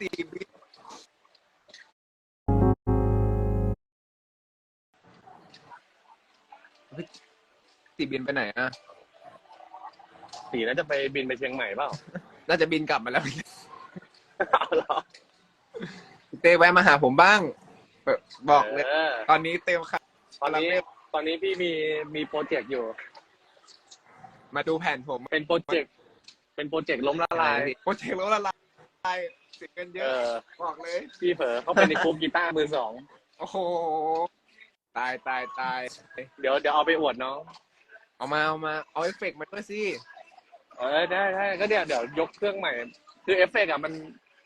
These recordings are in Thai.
ตีบินพี่ตีบินไปไหนอะตีน่าจะไปบินไปเชียงใหม่เปล่า น่าจะบินกลับมาแล้ว เอาเหรอเต้แวะมาหาผมบ้าง บอกเลยเออตอนนี้เต็มค่ะตอนนี้ตอนนี้พี่มีมีโปรเจกต์อยู่ มาดูแผ่นผมเป็นโปรเจกต์เป็นโปรเจกต์ล้มละลาย โปรเจกต์แล้วละลาย เสียเงินเยเออะอบอกเลย พี่เผลอเข้าไปในกลุ่มกีตาร์มือสอง โอ้โห ตายตายตาย เดี๋ยวเดี๋ยวเอาไปอวดน้อง เอามาเอามา เอาเอฟเฟกต์มาด้วยสิ เออได้ได้ก็เดี๋ยวเดี๋ยวยกเครื่องใหม่ คือเอฟเฟกต์อะมัน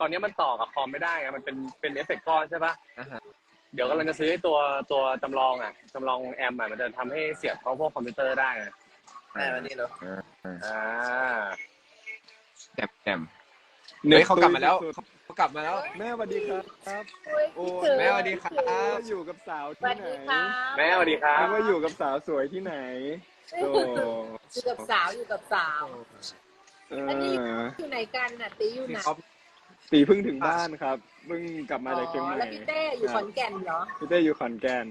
ตอนนี้มันต่อกับคอมไม่ได้อะมันเป็นเป็นเอฟเฟกต์ก้อนใช่ปะอ่าฮะ เดี๋ยวกำลังจะซื้อไอ้ตัวตัวจำลองอะจำลองแอมอะมันจะทำให้เสียบเข้าพวกคอมพิวเตอร์ได้อะได้วันนี้เหรออ่า แจมแจม เฮ้ยเขากลับมาแล้วเขาเขากลับมาแล้ว แม่สวัสดีครับโอ้แม่สวัสดีครับว่าอยู่กับสาวสที่วัสไหนดีครับแม่สวัสดีครับนึกว่าอยู่กับสาวสวยที่ไหนโอ้อยู่กับสาวอยู่กับสาวเออันนี้ออยู่ไหนกันน่ะตีอยู่ไหนตีเพิ่งถึงบ้านครับเพิ่งกลับมาจากเชียงใหม่แล้วพี่เต้อยู่ขอนแก่นเหรอพี่เต้อยู่ขอนแก่น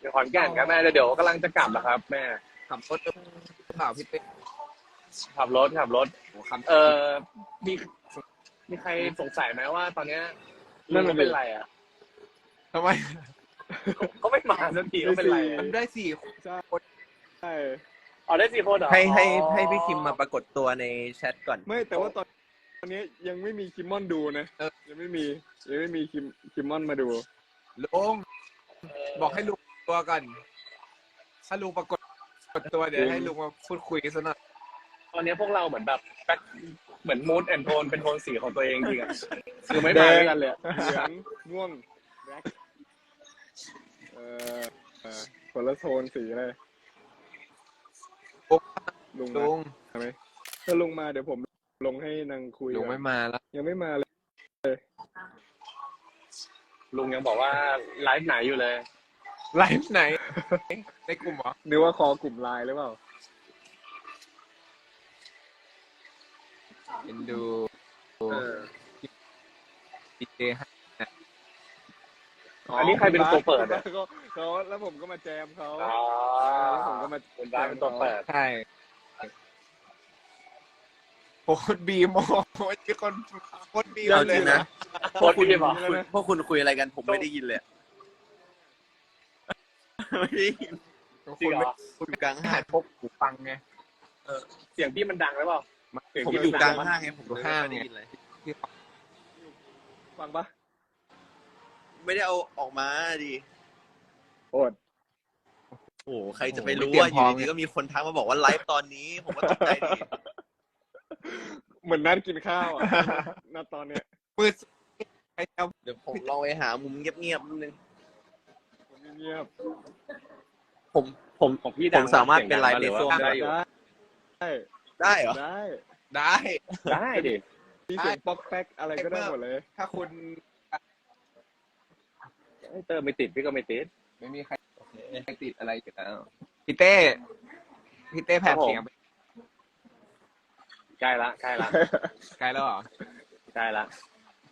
เดี๋ยวขอนแก่นครับแม่เดี๋ยวเดี๋ยวกำลังจะกลับแล้วครับ แม่ขับรถหรือเปล่าพี่เต้ ขับรถขับรถ โอ้คำเออมีมีใครสงสัยไหมว่า ตอนเนี้ยนั่ลุงนเขาน่ะดิเป็นไรอะทำไมเขาไม่มาสักทีเขาเป็นไรอะมันได้สี่คนใช่ใช่เอาได้สี่คนเหรอให้ให้อ๋อให้พี่คิมมาปรากฏตัวในแชทก่อน ไม่แต่ว่าตอนตอนนี้ยังไม่มีคิมมอนดูนะยังไม่มียังไม่มีคิมคิมมอนมาดู ลุงบอกให้ลุงตัวก่อนถ้าลุงปรากฏปรากฏตัวเดี๋ยวให้ลุงมาพูดคุยกันสักหน่อย ตอนนี้พวกเราเหมือนแบบแบ็คเหมือนมูดแอนโทนเป็นโทนสีของตัวเองจริงอะคือไม่แดมางด้วยกันเลยอะเหลืองม่วงแบล็คเออเออคนละโทนสีเลยลุงมาลุงไหมถ้าลุงมาเดี๋ยวผมลงให้นางคุยลุงก่อนไม่มาแล้วยังไม่มาเลยลุงยังบอกว่าไลฟ์ไหนอยู่เลย ไลฟ์ไหนในกลุ่มเหรอนึกว่าคอกลุ่มไลน์หรือเปล่า เอ็นดูเออพีเจให้อันนี้ใครเป็นตัวเปิดอะเขาเขาแล้วผมก็มาแจมเขาอ๋อแล้วผมก็มาคุณบ้านเป็นตัวเปิด ใช่โคตรบีมโอ้ยมีคนโคตรบีมเอาเลจริยงนะ นะโคตรพี่บอกคุณพวกคุณคุยอะไรกันผมไม่ได้ยินเลยอะไม่ได้ยิน จริงเหรอคุณอยู่กลางห้าหางยพกหูฟังไงเสียงพี่มันดังหรือเปล่าเสียง ผมพี่อยู่กลางมันดัห้างไงผมเลยห้างไม่ได้ยินเลยฟังปะไม่ได้เอาออกมาดิอดโอ้โหใครจะไปรู้ว่าอยู่ดีๆก็มีคนทักมาบอกว่าไลฟ์ตอนนี้ ผมก็ตกใจดิเหมือนนัดกินข้าวอะนัดตอนเนี้ยปืดใครเอาเดี๋ยวผมลองไปหามุมเงียบๆนิดนึงผมเงียบผมผมของพี่ผดังมสามารถเป็นไลฟ์ในส้วมๆได้อยู่ได้ ได้เหรอ ได้ ได้ ได้ดิมีเสียงป๊อกแป๊กอะไรก็ได้หมดเลย ถ้าคุณเติมไม่ติดพี่ก็ไม่ติด ไม่มีใครใครติดอะไรอยู่แล้วพี่เต้ พี่เต้แผ่ครับผมเสียงไปใกล้ละใกล้ละไกลแล้วเหรอใกล้ละ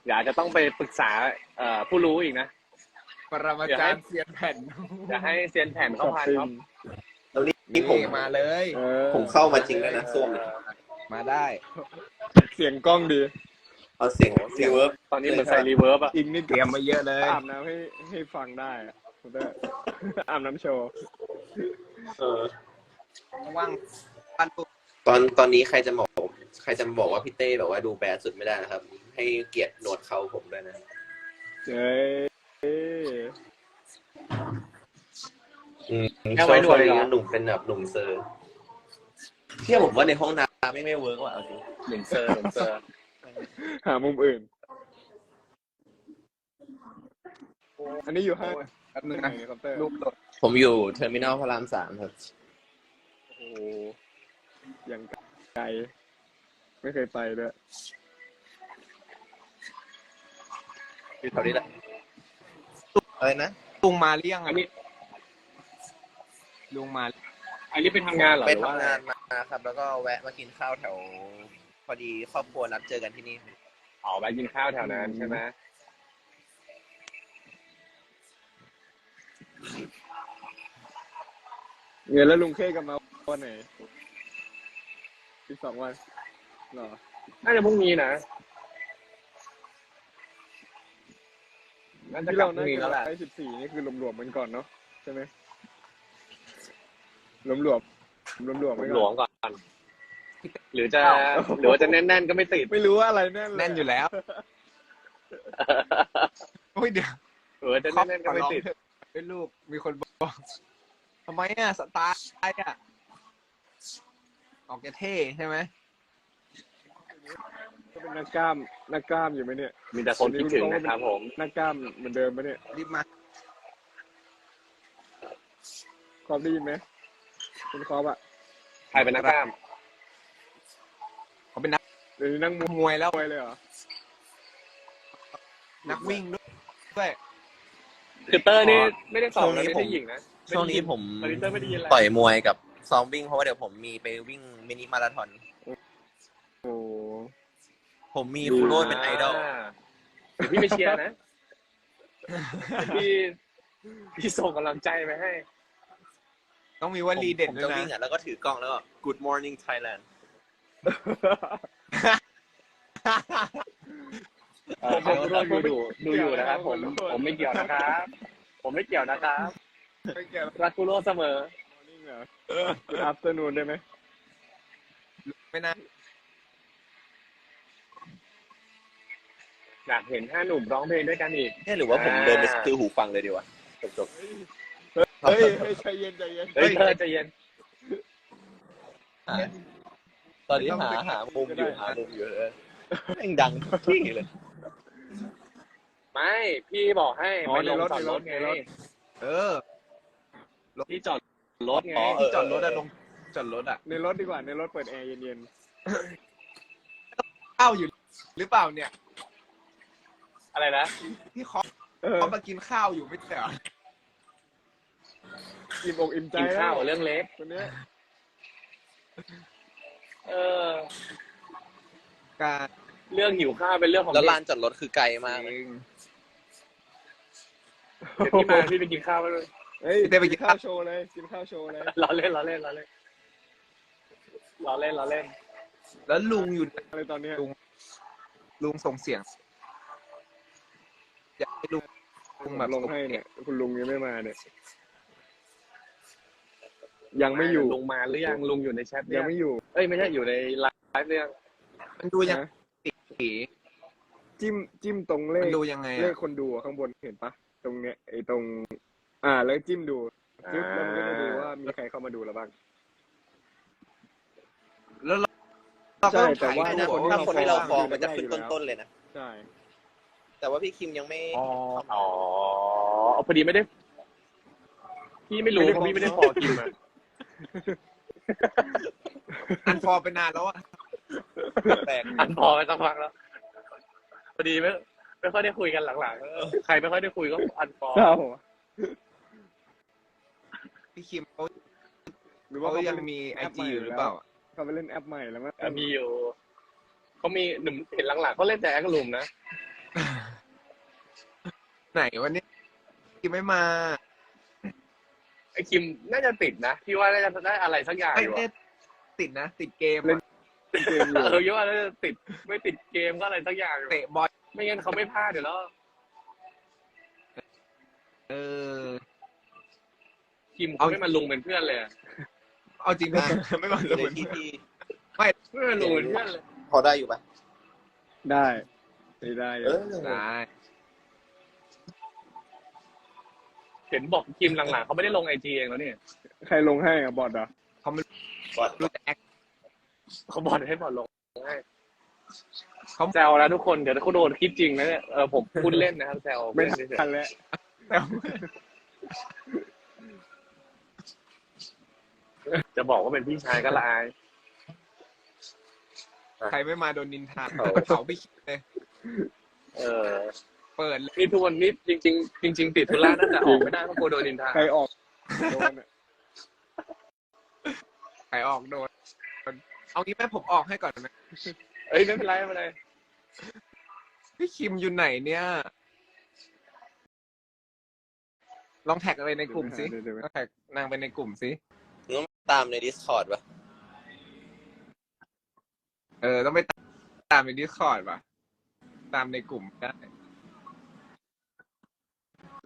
อยากจะต้องไปปรึกษาเอ่อผู้รู้อีกนะ ปรมาจารย์เสียงแผ่นอยากให้เซียนแผ่นเข้าพานครับ แล้วนี่นี่ผม มาเลยเออผมเข้ามาจริงแล้วนะส้วมเนี่ยมาได้ เสียงกล้องดี เอาเสียงรีเวิร์บตอนนี้เหมือนใส่รีเวิร์บอะอิงนี่เตรียมมาเยอะเลยอาบน้ำให้ให้ฟังได้อะคุณเต้ อาบน้ำโชว์เออ ว่างปันตุตอนตอนนี้ใครจะบอกใครจะมาบอกว่าพี่เต้แบบว่าดูแบดสุดไม่ได้นะครับ ให้เกียรติหนวดเขาผมด้วยนะ เจ้ย อืมแค่ไว้หนวดเลยเหรอหนุ่มเป็นแบบหนุ่มเซอร์เที่ยผมว่าในห้องน้ำไม่ไม่เวิร์กว่ะเอาจริงหนึ่งเซอร์หนึ่งเซอร์ หามุมอื่น อันนี้อยู่ห้างแป๊บนึงไหนนะครับเต้ลูกโดดผมอยู่เทอร์มินอลพระรามสามครับ โอ้โหยังไกล ไม่เคยไปด้วยอยู่แถวนี้แหละอะไรนะลุงมาเรี่ยงอัอะนนี้ ลุงมา อันนี้ไปทำงานเหรอไปหรือว่าทำงานมาครับ แล้วก็แวะมากินข้าวแถว พอดีครอบครัวนัดเจอกันที่นี่ออกไปกินข้าวแถวนั้นใช่ไหมเงินแล้วลุงเคกลับมาวันไหนอีกสองวันเหรอน่าจะพรุ่งนี้นะน่าจะที่กลับเราพรุ่น่างนี้จะแล้วแหละไปสิบสี่นี่คือรวมๆมันก่อนเนาะใช่ไหม รวมๆรวมๆไว้หลก่วอนงก่อน หรือจะหรือว่าจะแน่นๆก็ไม่ติดไม่รู้ว่าอะไรแน่นเลยแน่นอยู่แล้วโอ้ยเดี๋ยวหรือว่าจะครอบแน่นๆขก็อไม่ร้องติดเถอะเป็นลูกมีคนบอกทำไมอะสไตล์อะออกจะเท่ใช่ไหมก็เป็นนักกล้ามนักกล้ามอยู่ไหมเนี่ยมีแต่คนคิดถึงนะครับผม นักกล้ามเหมือนเดิมไหมเนี่ยรีบมาครอบได้ยินไหม คุณครอบอะใครเป็นนักกล้ามเขาเป็นนักเดี๋ยวนี้นั่งมมวยแล้ววยเลยเหรอ นักวิ่งด้วย คือเตอร์นี่ไม่ได้สอบนะไม่ได้หญิงนะช่วงนี้ผมตอนนี้เตอร์ไม่ได้ยินอะไรต่อยมวยกับซ้อมวิ่งเพราะว่าเดี๋ยวผมมีไปวิ่งมินิมาราธอน โอ้ผมมีครูโรดเป็นไอดอลาเดี๋ยวพี่ไปเชียร์นะ พี่พี่ส่งกำลังใจไปให้ ต้องมีวลีเด็ดผมด้จะวยวิ่งนะ อะแล้วก็ถือกล้องแล้วก็ Good Morning Thailand ผมผมรู้ดูดูดูอยู่นะครับผมผมไม่เกี่ยวนะครับ ผมไม่เกี่ยวนะครับไม่เกี่ยว รักคุโรเสมอนิ่งเหรอเป็นอัฟเตอร์นูนได้ไหมไม่น่าอยากเห็นห้าหนุ่มร้องเพลงด้วยกันอีก เนี่ยหรือว่าผมอ่าเดินไปซื้อหูฟังเลยดีวะจบ เฮ้ยเฮ้ยใจเย็นใจเย็นเฮ้ยเธอใจเย็นๆหาตอนนี้หาหามุมอยู่หามุมอยู่เลยแม่งดังทุกที่เลย ไม่พี่บอกให้อ๋อไปในลงรถจอดในรรถถไงในรถ เออที่จอดรถไงอ๋อเที่จอดรถอะลงจอดรถอะในรถดีกว่าในรถเปิดแอร์เย็นข้าวอยู่หรือเปล่าเนี่ย อะไรนะที่เขาๆเออเขามากินข้าวอยู่ไม่ใช่เหรอ อิ่มอกอิ่มใจกินข้าวแล้วเรื่องเล็กคนเนี้ยเออ การเรื่องหิวข้าวเป็นเรื่องของแล้วเด็กลานจอดรถคือไกลมากเลยเองเดี๋ยวพี่มาพี่ไปกินข้าวด้วยเฮ้ยพี่เต้ไปกินข้าวโชว์เลย กินข้าวโชว์เลยล้อเล่นล้อเล่นล้อเล่นล้อเล่นล้อเล่น แล้วลุงอยู่อะไรตอนเนี้ยลุงส่งเสียง อยากให้ลุงลุงแบบลงให้เนี่ย คุณลุงยังไม่มาเนี่ย ยังไม่อยู่ลุงมาหรือยังลุงอยู่ในแชทยัเนี่ยงไม่อยู่ เอ้ยไม่ใช่อยู่ในไลฟ์เนี่ยมันดูยังนะสีจิ้มจิ้มตรงเลมันขดูยังไงเลอะขคนดูอะข้างบนเห็นปะตรงเนี้ยไอ้ตรง อ่า แล้วจิ้มดูปึ๊บแล้วมันก็จะดูว่ามีใครเข้ามาดูแล้วบ้าง แล้วเราเราก็ใช่ต้องแต่ว่าถ่ายนะรูปถ้าคนที่เราฟองอยู่มันจะขึ้นอยู่แล้วต้นๆเลยนะ ใช่ แต่ว่าพี่คิมยังไม่อ๋ออ๋อพอดีไม่ได้ พี่ไม่รู้เพราะพี่ไม่ได้พอกินมา อันฟอร์ไปนานแล้วอะแปลกอันพอไปสักพักแล้วพอดีไม่ไม่ค่อยได้คุยกันหลังๆเออใครไม่ค่อยได้คุยก็อันพอเศร้าพี่คิมเขาหรือว่าเขาเขายังเล่นมีไอแอปใหจีม่อยู่หรือเปล่าเขาไปเล่นแอปใหม่แล้วมั้งแต่มีอยู่เขามีหนุ่มเห็นหลังๆเขาเล่นแต่แอคลูมนะไหนวันนี้คิมไม่มา ไอคิมน่าจะติดนะพี่ว่าน่าจะได้อะไรสักอย่างไม่อยู่ได้อะติดนะ ติดเกมเล่นอะเกมอยู่เออคิดว่าน่าจะติดไม่ติดเกมก็อะไรสักอย่างอยู่เตะบอลไม่งั้นเขาไม่พลาดเดี๋ยวแล้วเออคิมเขาไม่มาลุงเป็นเพื่อนเลยอะเอาจริงนะไม่มาเลเลยยที่พี่ไม่มาลุงเป็นเพื่อนเลยพอได้อยู่ปะได้ได้ได้เออ ได้ เห็นบอกคิมหลังๆเขาไม่ได้ลงไอจีเองแล้วเนี่ยใครลงให้อะบอดเหรอบอดรู้จักแอคเขาบอกให้บอลลงให้เขาแซวแล้วทุกคนเดี๋ยวเขาโดนคิดจริงนะเนี่ยเออผมพูดเล่นนะครับแซวไม่เล่นเฉยทันแล้วแต่ๆจะบอกว่าเป็นพี่ชายก็ละอายใครไม่มาโดนนินทาเผาพี่คิมเลย เออ เปิดเลยนี่ทุกวันนี้จริง ๆ จริง ๆ ติดธุระนั่นแต่ออกไม่ได้เพราะกลัวโดนนินทาใครออกโดนอะใครออกโดนเอางี้แม่ผมออกให้ก่อนนะเอ้ยไม่เป็นไรไม่เป็นไรพี่คิมอยู่ไหนเนี่ย ลองแท็กอะไรในกลุ่มสิเดี๋ยวเดี๋ยวลองแท็กนางไปในกลุ่มสิต้องตามใน Discord ปะเออ ต้องไปตามในดิสคอร์ดป่ะ ตามในกลุ่มได้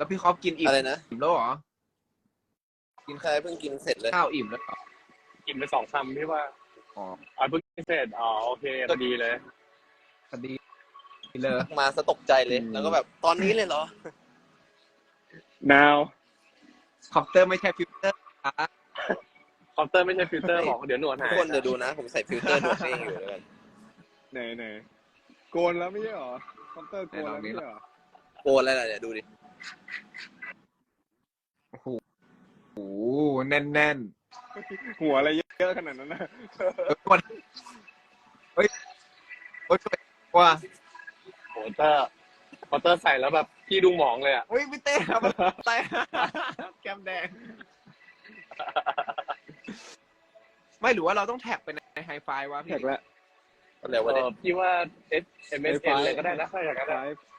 แล้วพี่คอฟกินอิ่มอะไรนะแล้วเหรอกินข้าวเพิ่งกินเสร็จเลย ข้าวอิ่มแล้วเหรอกินไปสองคำพี่ว่าอ๋ออ่าเพิ่งเสร็จอ๋อโอเคพอดีเลยพอดีเลย มาสะตกใจเลยแล้วก็แบบตอนนี้เลยเหรอนาวคอปเตอร์ไม่ใช่ฟิลเตอร์ค่ะคอมเตอร์ไม่ใช่ฟิลเตอร์บอกเดี๋ยวหนวดทุหากยคนเดี๋ยวดูนะ ผมใส่ฟิลเตอร์ดูดเองอยู่แล้วกันไหนไหนโกนแล้วไม่ใช่เหรอคอมเตอร์โกนแล้วไม่ใช่เหรอโกนอะไรล่ะเนี่ยดูดิ โอ้โหโอ้โหแน่นแน่นหัวอะไรเยอะขนาดนั้นนะๆเออวันเฮ้ยเฮ้ยว่าโคเตอร์โคเตอร์ใส่แล้วแบบพี่ดูหมองเลยอะ เฮ้ยพี่เต้ครับเต้แก้มแดง ไม่หรือว่าเราต้องแท็กไปในไฮไฟวะพี่ แท็กแล้วก็แล้วว่าเอเนี่ยอพี่ว่า S M S N เลยก็ได้นะถ้าอย่างนั้นไลอะฟ์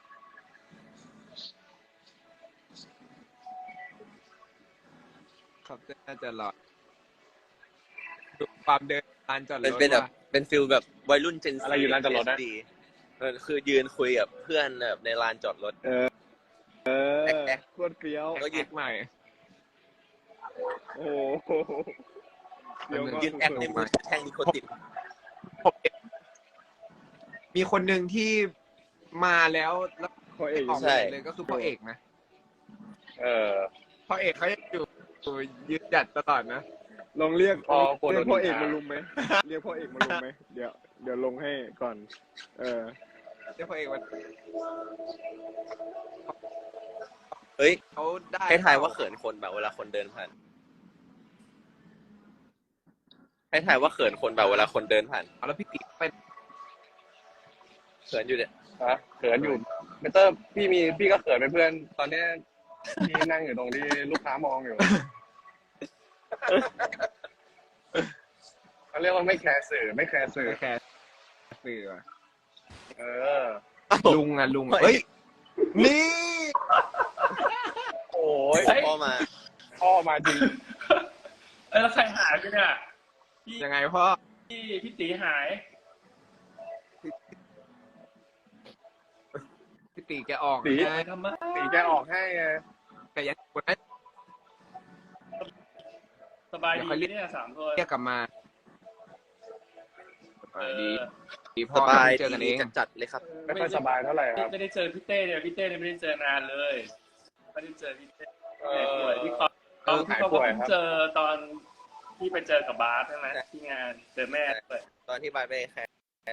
คอปเตอร์น่าจะหลอดดูความเดินลานจอดรเป็นถเป็นแบบว่ะเป็นฟิลแบบวัยรุ่นเจนอะไรอยู่ร้านจอดรถนะดีคือยืนคุยกับเพื่อนแบบในลานจอดรถ เออเออแอ๊ะแอ๊ะโคตรเปรี้ยว ก็ยึดใหม่ โอ้โหเปรี้ยวมากยืนแอคในมือแท่งนิโคตินผมเห็นมีคนหนึ่งที่มาแล้วแล้วพอเอกออกใช่มาเลยก็คือพ่อเอกนะเออพ่อเอกเขายังอยู่ ยืนหยัดตลอดนะ ลองเรียกพอคนเรียกพ่อเอกโดนด่ามาลุมไหมเรียกพ่อเอกมาลุมไหมเดี๋ยวเดี๋ยวลงให้ก่อน เออเดี๋ยวพ่อเอกมันเฮ้ยเขาได้ให้ทายว่าเขินคนแบบเวลาคนเดินผ่านให้ทายว่าเขินคนแบบเวลาคนเดินผ่านแล้วพี่ตีเป็นเขินอยู่เนี่ยฮะเขินอยู่เมเตอร์พี่มีพี่ก็เขินเป็นเพื่อน ตอนเนี้ย พี่นั่งอยู่ตรงที่ลูกค้ามองอยู่เขาเรียกว่าไม่แคร์สื่อ ไม่แคร์สื่อ แค่สื่อว่ะเออ ลุงอะลุงเฮ้ย นี่ โอ้ย พ่อมา พ่อมาจริงเอ้ยแล้วใครหายไปเนี่ยยังไงพ่อ พี่พี่ตีหาย พี่ตีแกออกตีไงทำไมตีแกออกให้ไง แกยังคนนั้นสบายเดี๋ดียวค่อยเรียกเนี่ยสามคนเรียกกลับมาเอดีอดีพ่สอบายเจอกันเองจัดๆเลยครับ ไม่ค่อยสบายเท่าไหร่ครับ ไม่ได้เจอพี่เต้เนี่ยพี่เต้เนี่ยไม่ได้เจอนานเลยไม่ได้เจอพี่เต้เอป่อวยที่เขาเออที่หายเขาป่ก็วยเพิ่งครับเจอตอนที่ไปเจอกับบาสใช่ไหมที่งานเจอแม่ด้วยตอนที่บายไปแค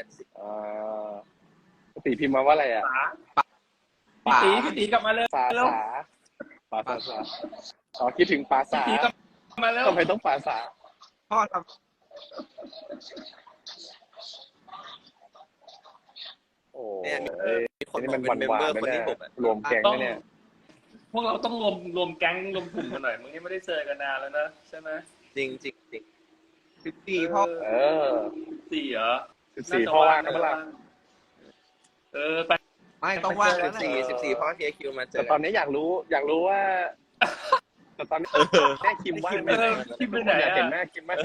สอ่าตีพิมพ์มาว่าอะไรอะป๋าพี่ตีพี่ตีกลับมาเลยปลาแล้วสา ปลาสาสาอ๋อคิดถึงปลาสาพี่ตีกลับมาแล้วทำไมต้องปลาสาพ่อทโอ้เนี่ยมีเอ้ยมีคนนี่บอมักนเป็นเมมหวาเบอนร์ๆคนนะที่เนี่ยหกอะรวมแก๊งต้องนะเนี่ย พวกเราต้องรวมรวมแก๊งรวมกลุ่มกันหน่อยมึงนี่ไม่ได้เจอกันนานแล้วนะใช่ไหมจริงจริงจริงำพี่ตีพ่อเออสี่เหรอสิบสี่พ่อว่างกันเปะล่าเออไป ไม่ต้องว่างสิแล้วบนะสี่สิบสี่พ่อทีคิวมาเจแต่อตอนนี้อยากรู้อยากรู้ว่า แต่ตอนนี้แม่คิมว่างไหมเออคิมไปไหนอยากอะเห็นแม่คิมมาก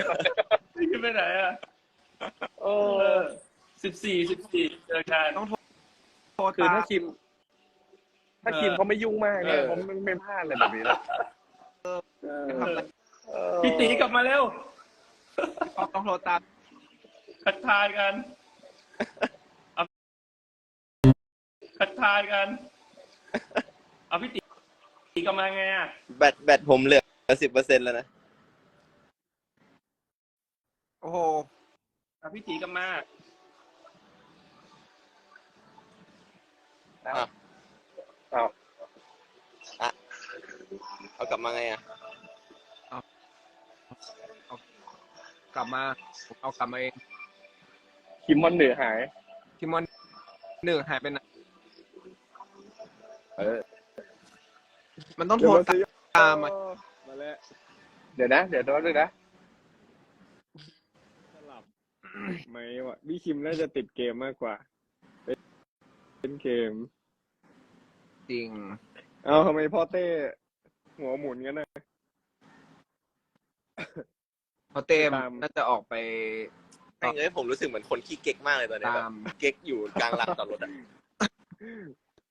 พี่คิมไปไหนอะเอเออ อสิบสี่สิบสี่เจอกัน โทรคือตามถ้าคิม ถ้าคิมเขาไม่ยุ่งมากเนี่ยเออ ผมไม่ไม่พลาดเลยแบบนี้แล้วเออเออพี่ตีกลับมาเร็วพ่อต้องโทรตามทักทายกันเอา ทักทายกัน เอาพี่ตีตีกลับมาไงอะแบตแบตผมเหลือสิบเปอร์เซ็นต์แล้วนะ โอ้โหเอาพี่ตีกลับมาเอาเอากลับมาไงอะ กลับมาผมเอากลับมาเองคิมมอนเหนือหายคิมอนหนึ่งหายไปไหน เออมันต้องโทรตามมามาแล้วเดี๋ยวนะ เดี๋ยวโดนด้วยนะสลับไหมวะพี่คิมน่าจะติดเกมมากกว่าเล่นเกม จริง เอาทำไมพ่อเต้หัวหมุนกันนะเพราะเต้มตามน่าจะออกไปแม่งเอ้ยผมรู้สึกเหมือนคนขี้เก๊กมากเลยตอนนี้ตาแบบมเก๊กอยู่กลางลานจอดรถอะ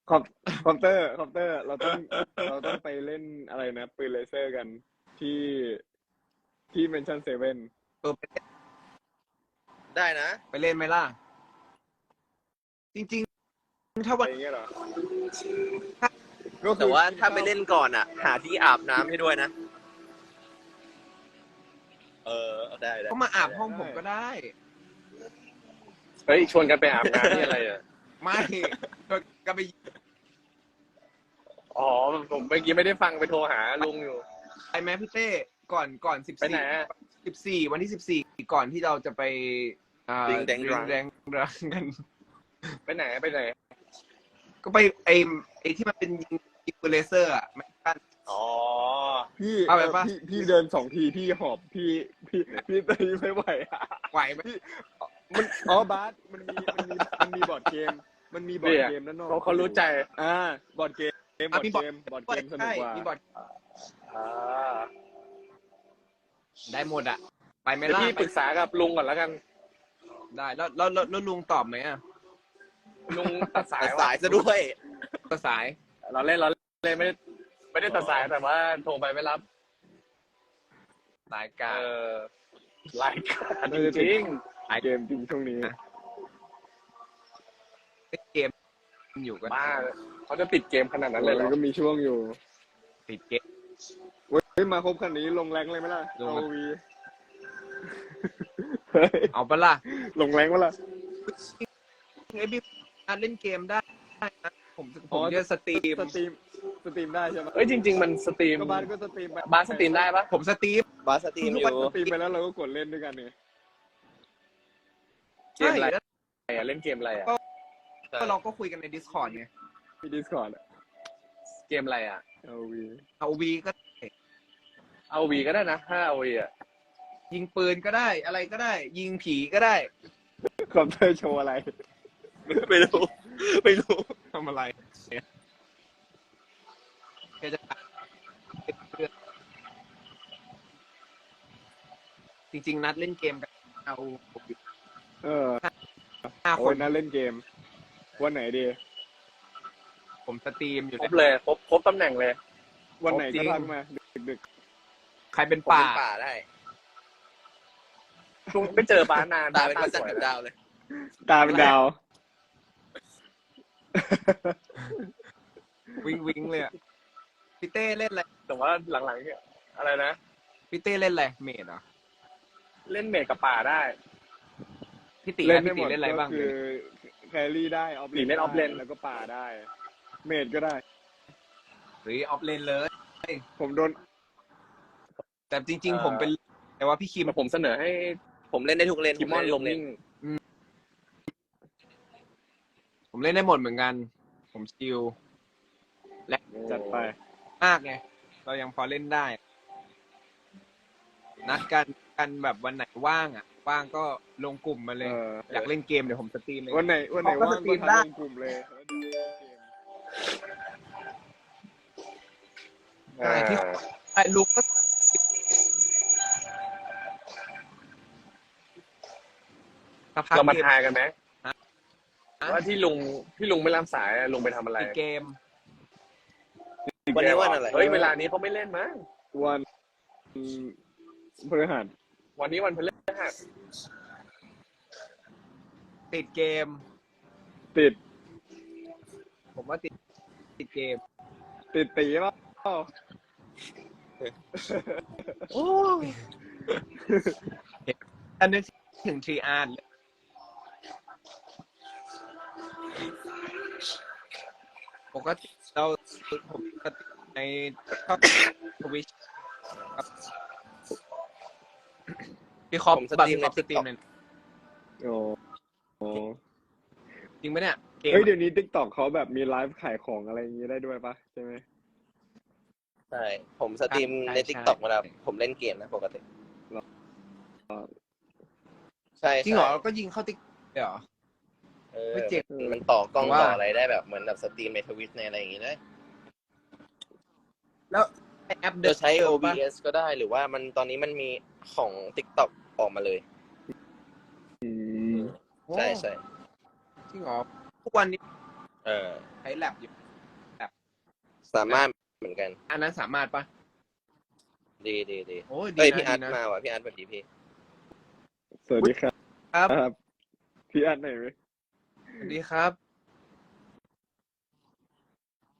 คอมคอมเตอร์คอมเตอร์ เราต้องเราต้องไปเล่นอะไรนะปืนเลเซอร์กันที่ที่เมนชั่นเซเว่นเออไปได้นะ ไปเล่นไหมล่ะ จริงๆ ถ้าอะไรวันอย่างเงี้ยเหรอแต่ว่าถ้าไปเล่นก่อนอะ หาที่อาบน้ำให้ด้วยนะ เออได้ได้ก็มาอาบห้องผมก็ได้ เฮ้ยชวนกันไปอาบน้ำนี่อะไรอะ ไม่ก็ไปอ๋อผมเมื่อกี้ไม่ได้ฟังไปโทรหาลุงอยู่ ไปไหมพี่เต้ก่อนก่อนสิบไปไหนสี่อะ สิบสี่วันที่สิบสี่ก่อนที่เราจะไปอ่าดิงแดงดิดรังแดงรังกัน ไปไหนไปไหน ก็ไปไอไอที่มันเป็นยิงยิงปืนเลเซอร์อะไม่กัน อ๋อ พี่เอาไปปะ พี่พี่เดินสองทีพี่หอบพี่พี่พี่ตีไม่ไหวอะไหวไหมมันอ๋อบาสมันมีมันมีมันมีบอร์ดเกม มันมีบอร์ดเนี่ยเกมด้านนอกเขาเขารู้ใจ อ่าบอร์ดเกมบออะร์ดมีเกมบอร์ดเกมสนุกใช่กว่า มีบอร์ดอ่าได้หมดอะ ไปไหมเดี๋ยวล่ะพี่ปรึกษากับลุงก่อนแล้วกัน ได้แล้วแล้วแล้วแล้วลุงตอบไหมอะลุงตัดสายแต่ว่ะสายซะด้วยก็สาย เราเล่นเราเล่นไม่ได้ไม่ได้ตัดสายแต่ว่าโทรไปไม่รับสายเอกลางอรายการจริงเกมจริงช่วงนี้ เล่นเกม อยู่กันๆบ้าเขาจะติดเกมขนาดนั้นเลยเหรมัอนก็มีช่วงอยู่ ติดเกมเฮ้ยมาครบคันนี้ลงแรงเลยไหมล่ะลงเอามาวีเฮ้ยเอาปะล่ะลงแรงวะล่ะไอ้พี่อาเล่นเกมได้นะผมผอ๋มอจะสตรีมสตรีมสตรีมได้ใช่ไหมเอ้ยจริง ๆ มันสตรีมก็บ้านก็สตรีมไปบ้านสตรีมได้ปะผมสตรีมบาสสตรีมอยู่สตรีมไปแล้วเราก็กดเล่นด้วยกันเนี่ยเกมอะไรใช่แล้วอะเล่นเกมอะไรอะ ก็เราก็คุยกันใน Discord ไงมีดิสคอร์ดเกมอะไรอะเอาวีเอาวีก็เอาวีก็ได้นะถ้าเอาวีอะยิงปืนก็ได้อะไรก็ได้ ยิงผีก็ได้คอมเตอร์โชว์อะไรไม่รู้ไม่รู้ทำอะไรเนี่ยแกจะจริง ๆ นัดเล่นเกมกันเอาเออห้าคโอ้ยน น่าเล่นเกม วันไหนดี ผมสตรีมอยู่ครบเนี่ยเลยครบครบตำแหน่งเลยวันไหนจริก็งทักมาดึกใครเป็นผมป่า เป็นป่าได้ลุงไม่เจอบาสนานตาเป็นพบระสจันทวร์ยกับนะดาวเลย ๆตาเป็นดาว วิงวิงเลยอะพี่เต้เล่นอะไรแต่ว่าหลังๆเนี่ยอะไรนะ พี่เต้เล่นอะไรเมดเหรอเล่นเมดกับป่าได้ พี่ติเล่นพี่ได้หติมดเล่นอะไรบ้างก็คือ แครี่ได้ออฟหรือเล่น off-lane แล้วก็ป่าได้ เมดก็ได้ หรือออฟเลนเลย ผมโดน แต่จริง เอ่อ ๆ ผมเป็น แต่ว่าพี่คิม ผมเสนอให้ผมเล่นได้ทุกเลนคิมมอนลงเล่นิ่งผมเล่นได้หมดเหมือนกัน ผมสกิลจัดไป มากไง เรายังพอเล่นได้ นัดกันกันแบบวันไหนว่างอะ ว่างก็ลงกลุ่มมาเลยเออ อยากเล่นเกมเดี๋ยวผมสตรีมเลย วันไหนวันไหนเขาก็ว่างสตรีก็มได้ทำลงกลุ่มเลยแล้วเดี๋ยวเล่นเกมอ่าไอ้ลุกก็สักพักเรามาเกมทายกันไหมฮะว่าที่ลุงที่ลุงไม่รับสายอะลุงไปทำอะไรติดเกม วันนี้วันอะไร เฮ้ยเวลานี้เขาไม่เล่นมั้งวันพฤหัส วันนี้วันพฤหัสติดเกม ติด ผมว่าติด ติดเกม ติดตีป่ะอันนึกถึงทรีอาร์ปกติเราผมปกติในทวิชครับ พี่คอปผมสบัตตรีมในสตรีม TikTok เนี่ยโอ้โหจริงไหมเนี่ยเกมเฮ้ยเดี๋ยวนี้ทิกตอกเขาแบบมีไลฟ์ขายของอะไรอย่างนี้ได้ด้วยปะใช่ไหมใช่ผมสตรีมในทิกตอกเวลาผมเล่นเกมนะปกติใช่จริงเหรอใช่ก็ยิงเข้าติ๊กเหรอ เออไม่เจ็บมันต่อกล้องว่า ต่ออะไรได้แบบเหมือนแบบสตรีมในทวิตในอะไรอย่างงี้เลยแล้วไอ้แอปเดิจะมใช้ ปะ OBS ก็ได้หรือว่ามันตอนนี้มันมีของ TikTok ออกมาเลยอืมใช่ใช่จริงเหรอทุกวันนี้เออใช้แลบอยู่สามารถเหมือนกัน อันนั้นสามารถปะดีดีดีโอ้ยดีเฮ้ยนะพี่อาร์ตดีนะมาว่ะพี่อาร์ตสวัสดีพี่ สวัสดีครับครับครับพี่อัดไหนไหมสวัสดีครับ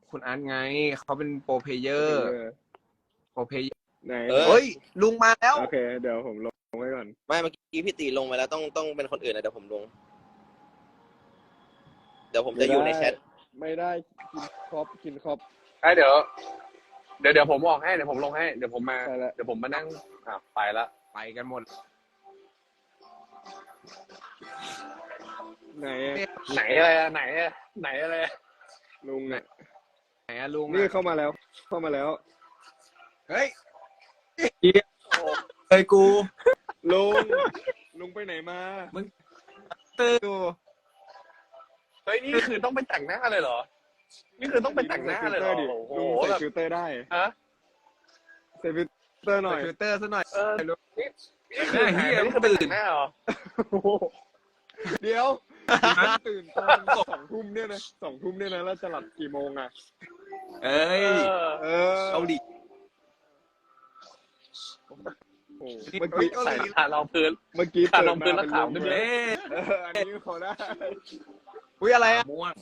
คุณอาร์ตไง เขาเป็นโปรเพลเยอร์เออโปรเพลเยอร์ไหนเออเฮ้ย ลุงมาแล้ว โอเค เดี๋ยวผมลง ไว้ก่อน ไม่เมื่อกี้พี่ตีลงไปแล้วต้องต้องเป็นคนอื่นนะเดี๋ยวผมลง เดี๋ยวผมจะอยู่ในแชท ไม่ได้กินครอบกินครอบ ไอ้เดี๋ยว เดี๋ยวเดี๋ยวผมออกให้เดี๋ยวผมลงให้เดี๋ยวผมมา ไปละ เดี๋ยวผมมานั่งอะไปละไปกันหมด ไหนไหนอะไรอะไหนอะไหนอะไรอะลุงอะไหนอะลุงนี่อะเข้ามาแล้ว เข้ามาแล้ว เฮ้ย เฮ้ยกู ลุง ลุงไปไหนมาตื่นดูเฮ้ยนี่คือต้องไปแต่งหน้าเลยเหรอ นี่คือต้องไปแต่งหน้าเลยเหรอดิโอ้โหลุงใส่แบบฟิลเตอร์ได้ฮะใส่ฟิลเตอร์หน่อยใส่ฟิลเตอร์ซะหน่อยเออลุงนี่นี่คือหายไปนี่คือไปแต่งหน้าเหรอเดี๋ยวตื่นตอนสองทุ่มเนี่ยนะสองทุ่มเนี่ยนะแล้วจะหลับกี่โมงอะเอ้ยเออเออเกาหลี โอ้โห เมื่อกี้ใส่ขาเราพื้นเมื่อกี้ขาเปิดรองพื้นมาแล้วขาวเป็นขึ้นลมเลเลยยเอออันนี้เขาได้อุ้ยอะไรอะม่วง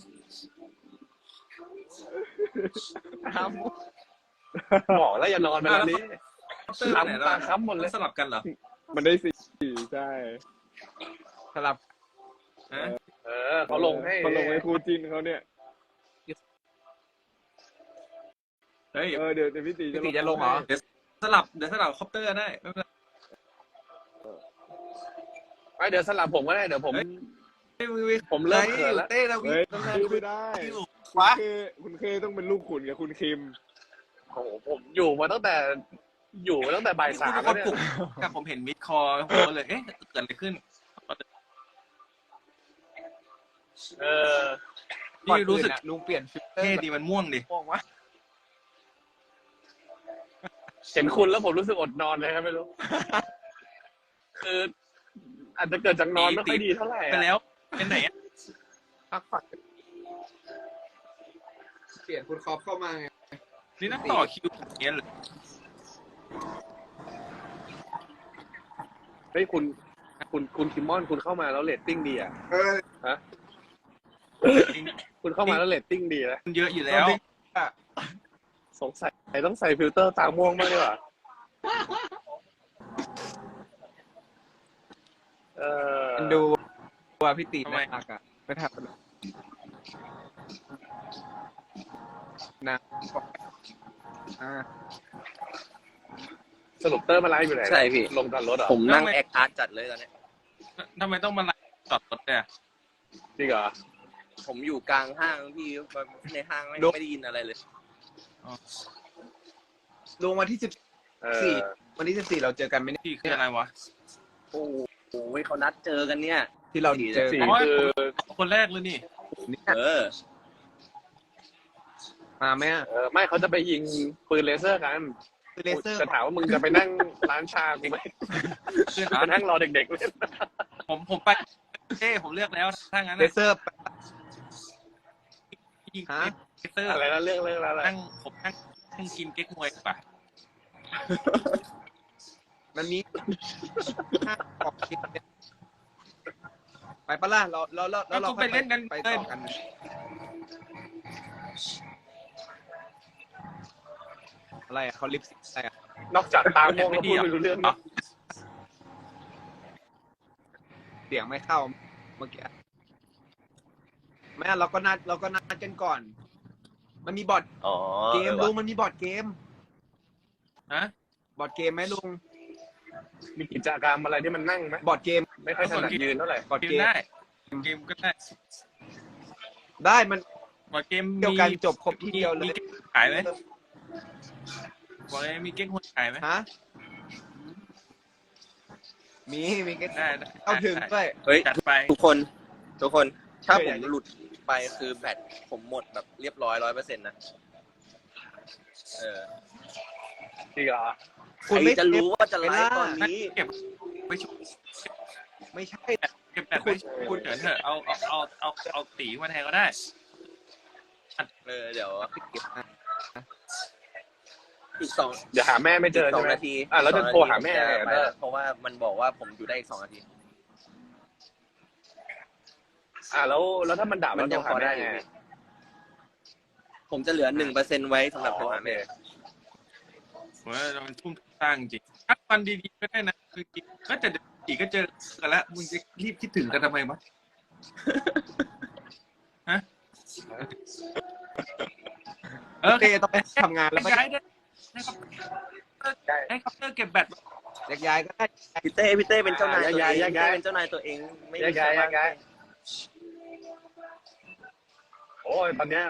บอกแล้วอย่านอนไปแล้วนี้เตอร์ไหนค้ำล่ะตาค้ำหมดเลยสลับกันเหรอ มันได้สี่ใช่สลับฮะเออเขาลงให้เขาลงให้ครูจินเขาเนี่ยเฮ้ยเออเดี๋ยวเดี๋ยวพี่ตีพี่ตีจะลงเหรอเดี๋ยวสลับเดี๋ยวสลับคอปเตอร์ได้ไม่เป็นไร ไม่เดี๋ยวสลับผมก็ได้เดี๋ยวผมผมเริ่มเขินแล้วเต้แล้วเฮ้ยไม่ได้วะคุณเคคุณเคต้องเป็นลูกขุนกับคุณคิม โอ้โหผมอยู่มาตั้งแต่อยู่มาตั้งแต่บ่ายสามคแล้วนเนี่ยปลุกกับผมเห็นมิดคอผมก็เลยเอ๊ะเกิดอะไรขึ้นเออนี่รู้สึกลุงเปลี่ยนฟิลเตอร์เท่ดีมันม่วงดิม่วงวะเห็นคุณแล้วผมรู้สึกอดนอนเลยครับไม่รู้ คือ อาจจะเกิดจากนอนไม่ค่อยดีเท่าไหร่ไปอะแล้วเป็นไหนอะพักผ่อนเปลี่ยนคุณคอปเข้ามาไงนี่นั่งต่อคิวอย่างเงี้ยเลยเฮ้ยคุณคุณคุณคิมมอนคุณเข้ามาแล้วเรตติ้งดีอะเออคุณเข้ามาแล้วเรตติ้งดีนะมันเยอะอยู่แล้ว สงสัยต้องใส่ฟิลเตอร์ตาม่วงมากเลยว่ะเออ มั นดูว่าพี่ตีน่ารักอะไม่ทำนะอ่า สรุปเตอร์มาไลฟ์อยู่ไหนใช่พี่ ลงทันรถเหรอผมนั่งแอคอาร์ตจัดเลยตอนเนี้ยทำไมต้องมาไล่จอดรถเนี่ย จริงเหรอผมอยู่กลางห้างพี่ในห้างไม่ไม่ได้ยินอะไรเลย ลงวันที่สิบเอสี่อวันที่สิบสี่เราเจอกันไหมเนี่ยพี่คืออะไรวะ โอ้โห เขานัดเจอกันเนี่ย ที่เราเจอสี่กันอ๋อคือคนแรกเลยนี่เนี่ยเออมาไหมอะเออไม่เขาจะไปยิงปืนเลเซอร์กันคือเลเซอร์ จะถามว่ามึงจะไปนั่งร้านชากูไหมเพื่อนไปอะนั่งรอเด็กๆเล่นผมผมไปเอ้ผมเลือกแล้วถ้างั้นเลเซอร์ยิงฮะเลเซอร์อะไรนะเรื่องเรื่องอะไรนั่งผมนั่งนั่งกินเก๊กมวยป่ะ มันมีห้าออกชิ้นเนี่ยไปปะล่ะเราเราเราแล้วเราก็ไปเล่นกัน ไปเลต่ยอกัน อะไรอะเขาลิปซิอะไรอะนอกจากตามองแล้วพูดไม่รู้เรื่องนะเสียงไม่เข้าเมื่อกี้แม่เราก็นัดเราก็นัดกันก่อน มันมีบอร์ดอ๋อเกมออลุว่ะงมันมีบอร์ดเกม ฮะ บอร์ดเกมไหมลุง มีกิจกรรมอะไรที่มันนั่งไหมบอร์ดเกม ไม่ค่อยถนัดยืนเท่าไหร่บอร์ดเกมเกมได้เกมก็ได้ได้มันบอร์ดเกมเดียวกันจบครบทีเดียวเลยมีกมขายไหมบอกเลยมีเก๊กมวยขายไหมฮะมีมีกันได้ได้เข้าถึงได้ด้วยเฮ้ยจัดไปทุกคนทุกคน ถ้าผมหลุดไปคือแบตผมหมดแบบเรียบร้อยร้อยเปอร์เซ็นต์นะเออจริงเหรอ คุณไม่จะรู้ว่าจะไลฟ์ตอนนี้ เก็บไปชุบไม่ใช่ เก็บแบบไปชุบคุณเดี๋ยวเถอะเอาเอาเอาเอาเอาตีมาแทนก็ได้เออเดี๋ยวอีกสองเดี๋ยวหาแม่ไม่เจอสอใช่งไหมนาทีอะแล้วจะสงนโทรหาแม่ผไงจะไปแล้วเพราะว่ามันบอกว่าผมอยู่ได้อีกสองนาที อะแล้วแล้วถ้ามันดับมันยังพอได้อยู่ไงพี่ผมจะเหลือหนึ่งเปอร์เซ็นไว้สำหรับโทรหาแม่ ผมว่ามันทุ่ม สร้างจริงถ้าวันดีๆก็ได้นะคือจริงก็จะอีกก็เจอกันแล้วมึงจะรีบคิดถึงกันทำไมวะฮะเออเต้ต้องไปทำงานแล้วไม่ย้ายได้ให้เขาเตอร์เก็บแบตแยกย้ายก็ได้พี่เต้พี่เต้เป็นเจ้านายตัวย้าเอยงย้ายพี่ย้ายเต้เป็นเจ้านายตัวเอง ไม่แยมีกย้ายใครแยกย้ายโอ้ยตอนเนี้ย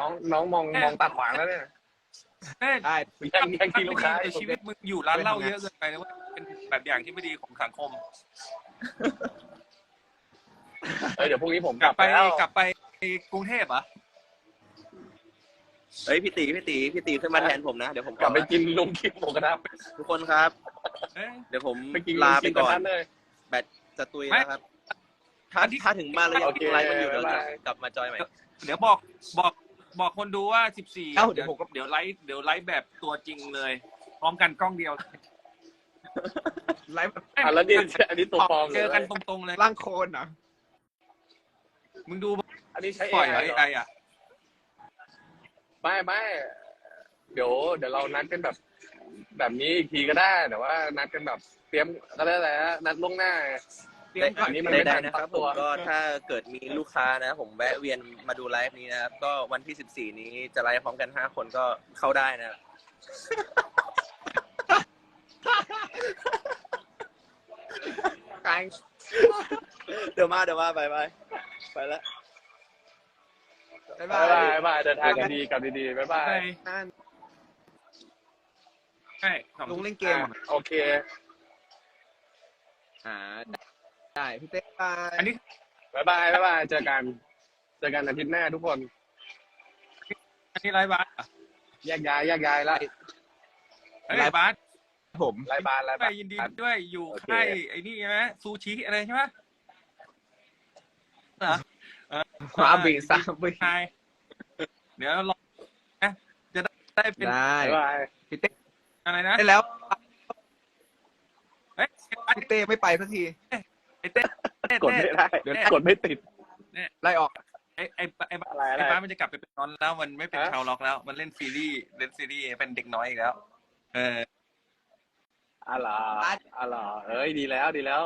น้องน้องมองมองตาขวางแล้วเนี่ย เอ้ยได้แย่งแย่งที่ลูกค้าในชีวิตมึงอยู่ร้านเหล้าเยอะเกินไปนะว่าเป็นแบบอย่างที่ไม่ดีของสังคมเอ้ยเดี๋ยวพรุ่งนี้ผมกลับไปแล้วกลับไปกรุงเทพเหรอะเฮ้ยพี่ตีพี่ตีพี่ตีขึ้นมาแทนผมนะ เดี๋ยวผมกลับไปกินลุงกินหมูกระทะทุกคนครับ เอ้ย เดี๋ยวผมไปกินลาไปก่อนลุงนเลย แบตจะตุยแล้วครับ ถ้าถ้าถึงบ้านแล้วยังโอเคไลฟ์มันอยู่เดี๋ยวบ๊ายจะบาย กลับมาจอยใหม่ เดี๋ยวบอกบอก บอกคนดูว่าสิบสี่เอ้าเดี๋เดี๋ยยววผมก็ เดี๋ยวไลฟ์เดี๋ยวไลฟ์แบบตัวจริงเลย พร้อมกันกล้องเดียวไลฟ์แบบอะแล้วนี่อันนี้ตัวปลอมเจอกันเลยตรงๆเลย ร่างโคลนเหรอมึงดูอันนี้ใช้ปล่อย AI ไอ้เหรอไอ้อะไม่ไม่เดี๋ยวเดี๋ยวเรานัดกันแบบ แบบนี้อีกทีก็ได้ แต่ว่านัดกันแบบ เตรียมก็ได้แหละนัดล่วงหน้า เตรียมก่อนอันนี้มันได้ไม่ได้ทันนะครับตั้งตัวผมก็ถ้าเกิดมีลูกค้านะ ผมแวะเวียนมาดูไลฟ์นี้นะครับ ก็วันที่สิบสี่นี้จะไลฟ์พร้อมกันห้าคนก็เข้าได้นะครับกลางเดี๋ยวมาเดี๋ยวมาไปไปไปแล้วบ๊ายบาบ๊ายบายยบ๊ายบายเดินทางกันดีกลับดีๆบ๊ายบายใช่นั่นใช่สองลงเล่นเกมเหรออะโอเคอ่า ได้พี่เต้บายอันนี้ บ๊ายบายบ๊ายบายเจอกัน เจอกันอาทิตย์หน้าทุกคน อันนี้ไลฟ์บาสเหรอแยกย้ายแยกย้ายแล้วเฮ้ยบาสผมไล่บานไล่ไปบาน ยินดีด้วยอยู่โอเค ค่ายไอ้นี่ใช่ไหมซูชิอะไรใช่ไหมเหรอเออความบีสามบีใช่เดี๋ยวรอนะจะได้เป็นได้บ๊ายบาย พี่เต้อะไรนะได้แล้วเฮ้ยพี่เต้ไม่ไปสักที ไอ้เต้เต้กดไม่ได้เดี๋ยวกดไม่ติดไล่ออก ไอ้ไอ้ไอ้บ้าอะไรอะไร ไอ้บ้ามันจะกลับไปเป็นนอนแล้วมันไม่เป็นฮะชาวล็อกแล้ว มันเล่นซีรีส์เล่นซีรีส์เป็นเด็กน้อยอีกแล้ว เออ อะไรอะไรเอ้ยดีแล้วดีแล้ว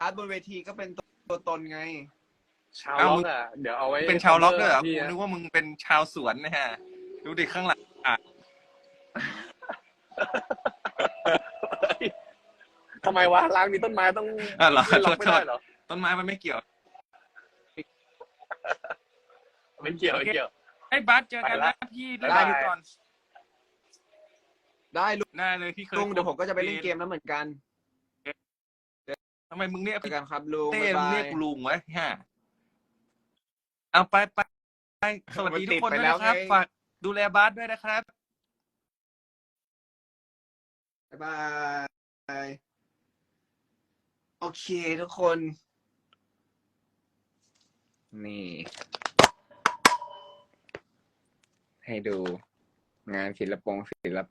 อาร์ตบนเวทีก็เป็นตัวตนไง ชาวล็อกอะเดี๋ยวเอาไว้เป็นชาวล็อกด้วยเหรอพี่กูนะนึกว่ามึงเป็นชาวสวนนะฮะ ดูดิข้างหลังอะ ทำไมวะร้านมีต้นไม้ต้องอะเหรอไม่ล็อกไม่ได้เหรอต้นไม้มันไม่เกี่ยว ไม่เกี่ยวไม่เกี่ยว ไอ้บัสเจอกันไปนะละพี่ด้วยบ๊ายบายกันก่อนได้ลุงได้เลยพี่เคยลุงเดี๋ยวผมก็จะไปเล่นเกมแล้วเหมือนกันทำไมมึงเรียกเจอกันครับลุงเต้บ๊ายมึงบาเรียยกลุงไว้ฮะเอาไปไปไปสวัสดีทุกคนมันติดไปด้วยแล้วนะครับไงฝากดูแลบัสด้วยนะครับ บ๊ายบาย โอเคทุกคน นี่ ให้ดูงานศิลปงศิลป